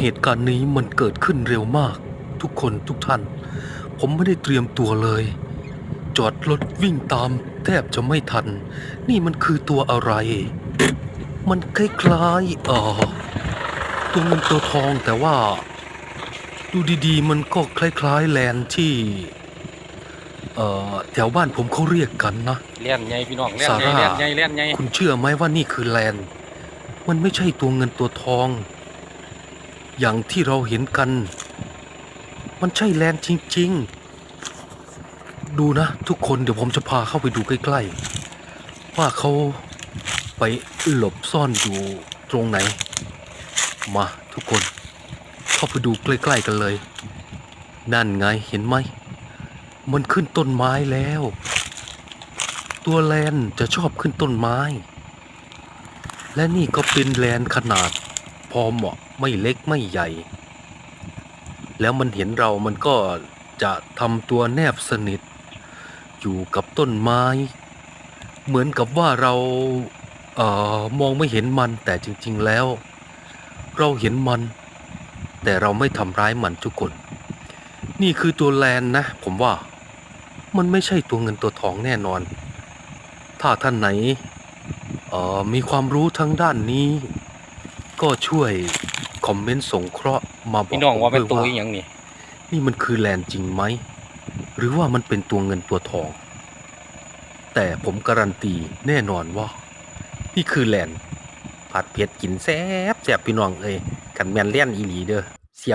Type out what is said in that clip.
เหตุการณ์นี้มันเกิดขึ้นเร็วมาก ทุกคนทุกท่าน ผมไม่ได้เตรียมตัวเลย จอดรถวิ่งตาม แทบจะไม่ทัน นี่มันคือตัวอะไร มันคล้ายๆเอ่อตัวเงินตัวทองแต่ว่า ดูดีๆ มันก็คล้ายๆแลนด์ที่เอ่อแถวบ้านผมเขาเรียกกันนะ เลี้ยนใหญ่พี่น้องเลี้ยนซาใหญ่ร่าเลี้ยนใหญ่เลี้ยนใหญ่คุณเชื่อไหมว่านี่คือแลนด์มันไม่ใช่ตัวเงินตัวทอง อย่างที่เราเห็นกัน มันใช่แลนจริง ๆ ดูนะ ทุกคนเดี๋ยวผมจะพาเข้าไปดูใกล้ ๆ ว่าเขาไปหลบซ่อนอยู่ตรงไหน มาทุกคน เข้าไปดูใกล้ ๆ กันเลย นั่นไงเห็นไหม มันขึ้นต้นไม้แล้ว ตัวแลนจะชอบขึ้นต้นไม้ และนี่ก็เป็นแลนขนาด พอเหมาะไม่เล็กไม่ใหญ่ แล้วมันเห็นเรามันก็จะทำตัวแนบสนิท อยู่กับต้นไม้ เหมือนกับว่าเราเอ่อมองไม่เห็นมันแต่จริง ๆแล้ว เราเห็นมัน แต่เราไม่ทำร้ายมันทุกคน นี่คือตัวแลนนะ ผมว่ามันไม่ใช่ตัวเงินตัวทองแน่นอน ถ้าท่านไหนเอ่อมีความรู้ทั้งด้านนี้ ก็ช่วยคอมเมนต์สงเคราะห์มาบอกพี่น้องว่าเป็นผมตัวด้อียหยังนี่นี่มันคือแลนด์จริงไหม หรือว่ามันเป็นตัวเงินตัวทอง แต่ผมการันตีแน่นอนว่า นี่คือแลนด์ผัดเผ็ดกินแซ่บแซ่บพี่น้องเอ้ยกันแมนเลี่ยนอีหลีเด้อ